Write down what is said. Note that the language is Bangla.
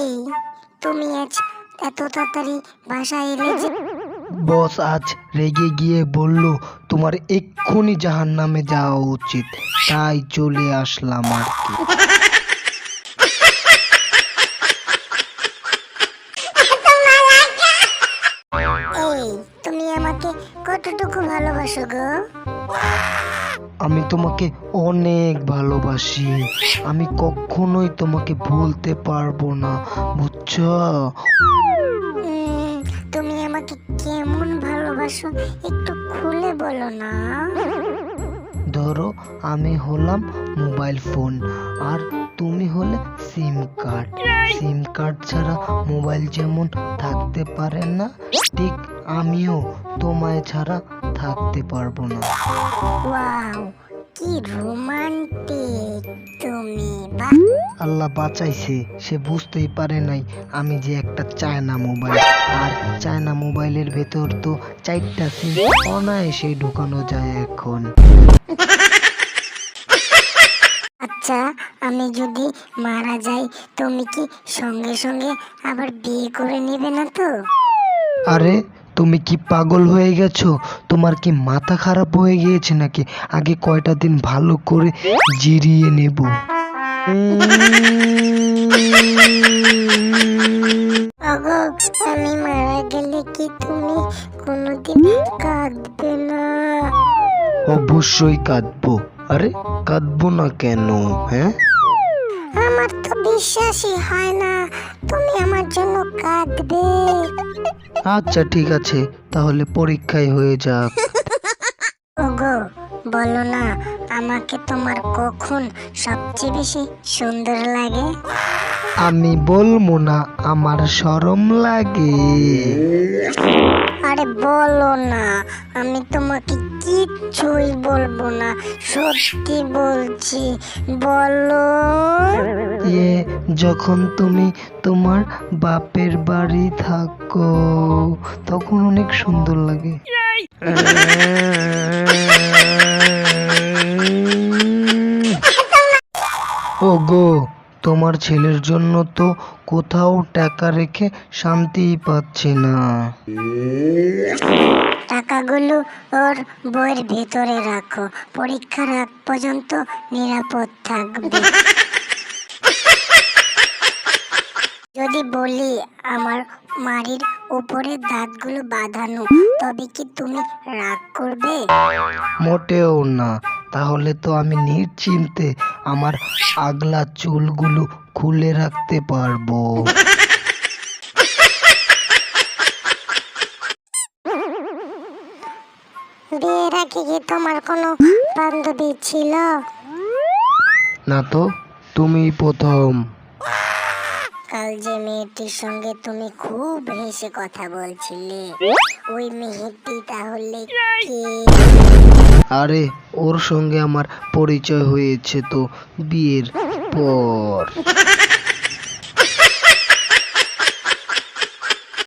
এই তুমি আজ এত তাড়াতাড়ি বাসায় এলে যে বস আজ রেগে গিয়ে বলল তোমার এক্ষুনি জাহান নামে যাওয়া উচিত। তাই চলে আসলাম আর কি। এই তুমি আমাকে কতটুকু ভালোবাসো গো? আমি তোমাকে অনেক ভালোবাসি। আমি কখনোই তোমাকে ভুলতে পারব না বুঝছ? তুমি আমাকে কেমন ভালোবাসো একটু খুলে বলো না। ধরো আমি হলাম মোবাইল ফোন আর তুমি হলে সিম কার্ড। সিম কার্ড ছাড়া মোবাইল যেমন থাকতে পারে না ঠিক আমিও তোমায় ছাড়া থাকতে পারব না। ওয়াও কি রোমান্টিক তুমি আল্লাহ বাঁচাইছে সে বুঝতেই পারে নাই আমি যে একটা চায়না মোবাইল। আর চায়না মোবাইলের ভেতর তো চারটা সিম অনায়াসে ঢুকানো যায় এখন। আচ্ছা আমি যদি মারা যাই তুমি কি সঙ্গে সঙ্গে আবার বিয়ে করে নেবে না তো? আরে তুমি কি পাগল হয়ে গেছো? তোমার কি মাথা খারাপ হয়ে গিয়েছে নাকি? আগে কয়টা দিন ভালো করে জিরিয়ে নেব। ওগো আমি মারা গেলে কি তুমি কোনোদিন কাঁদবে না? অবশ্যই কাঁদবো। আরে কাঁদবো না কেন হ্যাঁ? আমার তো বিশ্বাসই হয় না তুমি আমার জন্য কাঁদবে। আচ্ছা ঠিক আছে তাহলে পরীক্ষায় হয়ে যাক। ওগো বলো না আমাকে তোমার কখন সবচেয়ে বেশি সুন্দর লাগে? আমি বলব না আমার শরম লাগে। আরে বলো না আমি তোমাকে কিচ্ছুই বলব না সত্যি বলছি বলো। এ যখন তুমি তোমার বাপের বাড়ি থাকো তখন অনেক সুন্দর লাগে। ও গো তোমার ছেলের জন্য তো কোথাও টাকা রেখে শান্তিই পাচ্ছি না। টাকাগুলো ওর বইয়ের ভেতরে রাখো। পরীক্ষার আগ পর্যন্ত নিরাপদ থাকবে। যদি বলি আমার মাড়ির উপরে দাঁতগুলো বাঁধানো তবে কি তুমি রাগ করবে? মোটেও না। তাহলে তো আমি নিশ্চিন্তে আমার আগলা চুলগুলো খুলে রাখতে পারব। বিয়ের আগে কি তোমার কোনো বান্ধবী ছিল? না তো তুমি প্রথম। কাল যে মেয়েটির সঙ্গে তুমি খুব হেসে কথা বলছিলে ওই মেয়েটি তাহলে কে? আরে ওর সঙ্গে আমার পরিচয় হয়েছে তো বিয়ের পর।